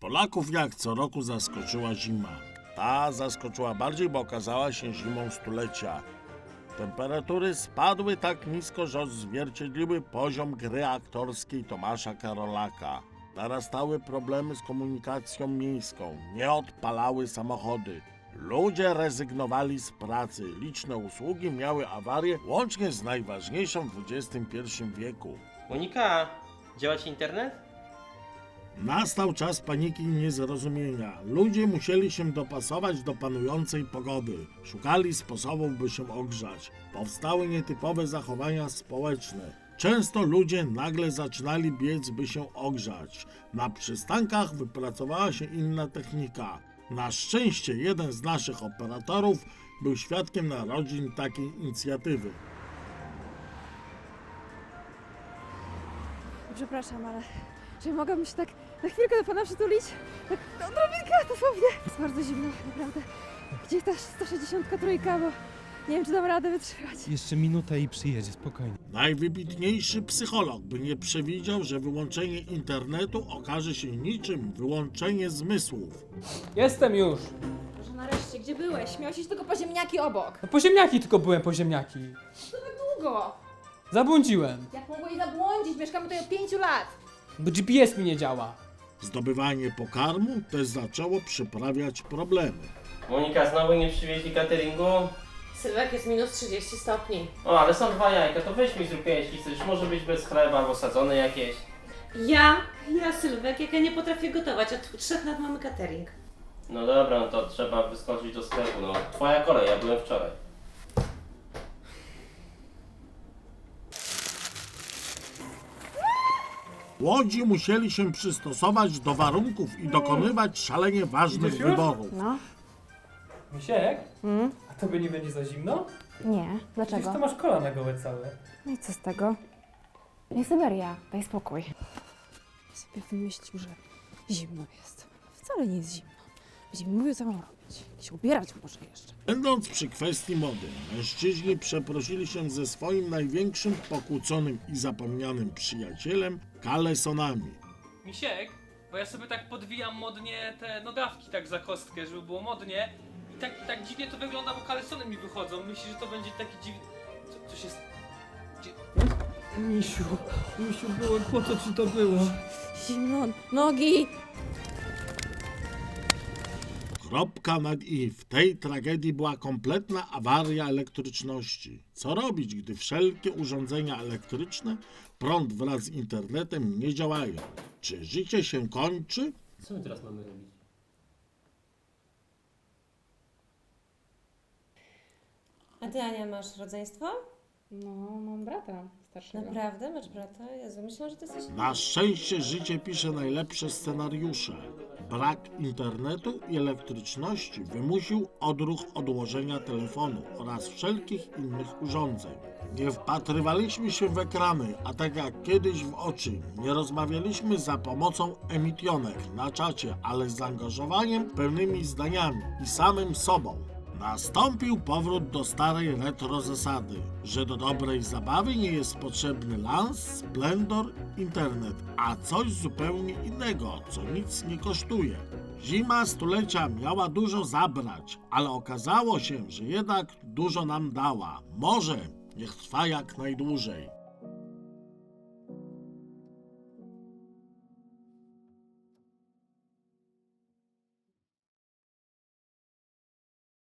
Polaków jak co roku zaskoczyła zima. Ta zaskoczyła bardziej, bo okazała się zimą stulecia. Temperatury spadły tak nisko, że odzwierciedliły poziom gry aktorskiej Tomasza Karolaka. Narastały problemy z komunikacją miejską, nie odpalały samochody. Ludzie rezygnowali z pracy, liczne usługi miały awarie, łącznie z najważniejszą w XXI wieku. Monika, działa internet? Nastał czas paniki i niezrozumienia. Ludzie musieli się dopasować do panującej pogody. Szukali sposobów, by się ogrzać. Powstały nietypowe zachowania społeczne. Często ludzie nagle zaczynali biec, by się ogrzać. Na przystankach wypracowała się inna technika. Na szczęście jeden z naszych operatorów był świadkiem narodzin takiej inicjatywy. Przepraszam, ale czy mogłabym się tak na chwilkę do pana przytulić? Tak odrobinkę dosłownie. Jest bardzo zimno, naprawdę. Gdzie ta 163, bo nie wiem, czy dam radę wytrzymać. Jeszcze minuta i przyjedzie, spokojnie. Najwybitniejszy psycholog by nie przewidział, że wyłączenie internetu okaże się niczym wyłączenie zmysłów. Jestem już. Może nareszcie, gdzie byłeś? Miałeś iść tylko po ziemniaki obok. No po ziemniaki tylko byłem, po ziemniaki. Długo. Zabłądziłem, Jak mogłeś zabłądzić? Mieszkamy tutaj od pięciu lat. bo GPS mi nie działa. Zdobywanie pokarmu też zaczęło przyprawiać problemy. Monika, znowu nie przywieźli cateringu? Sylwek jest minus 30 stopni. O, ale są dwa jajka, to weź mi zrób jeśli chcesz. Może być bez chleba albo sadzone jakieś. Ja, ja Sylwek, jak ja nie potrafię gotować, od trzech lat mamy catering. No dobra, no to trzeba wyskoczyć do sklepu. No, twoja kolej, ja byłem wczoraj. Łodzi musieli się przystosować do warunków i dokonywać szalenie ważnych Idziesz już? wyborów. No, Misiek? Mm. A tobie nie będzie za zimno? nie. Przecież Dlaczego? to masz kolana gołe całe. No i co z tego? Nie Syberia, daj spokój. Sobie wymyślił, że zimno jest. Wcale nie jest zimno. Będzie mi mówił, co mam robić. Się ubierać może jeszcze. Będąc przy kwestii mody, mężczyźni przeprosili się ze swoim największym pokłóconym i zapomnianym przyjacielem kalesonami. Misiek, bo ja sobie tak podwijam modnie te nogawki tak za kostkę, żeby było modnie i tak, tak dziwnie to wygląda, bo kalesony mi wychodzą. Myślisz, że to będzie taki dziwny... Co, coś jest... Misiu, Misiu, było, po co ci to było? Zimno, nogi! Kropka nad i. W tej tragedii była kompletna awaria elektryczności. Co robić, gdy wszelkie urządzenia elektryczne, prąd wraz z internetem nie działają? Czy życie się kończy? Co my teraz mamy robić? A ty, Ania, masz rodzeństwo? No, mam brata starszego. Naprawdę? Masz brata? Jezu, myślałam, że ty jesteś... Na szczęście życie pisze najlepsze scenariusze. Brak internetu i elektryczności wymusił odruch odłożenia telefonu oraz wszelkich innych urządzeń. Nie wpatrywaliśmy się w ekrany, a tak jak kiedyś w oczy. Nie rozmawialiśmy za pomocą emitionek na czacie, ale z zaangażowaniem, pełnymi zdaniami i samym sobą. Nastąpił powrót do starej retro zasady, że do dobrej zabawy nie jest potrzebny lans, splendor, internet, a coś zupełnie innego, co nic nie kosztuje. Zima stulecia miała dużo zabrać, ale okazało się, że jednak dużo nam dała. Może niech trwa jak najdłużej.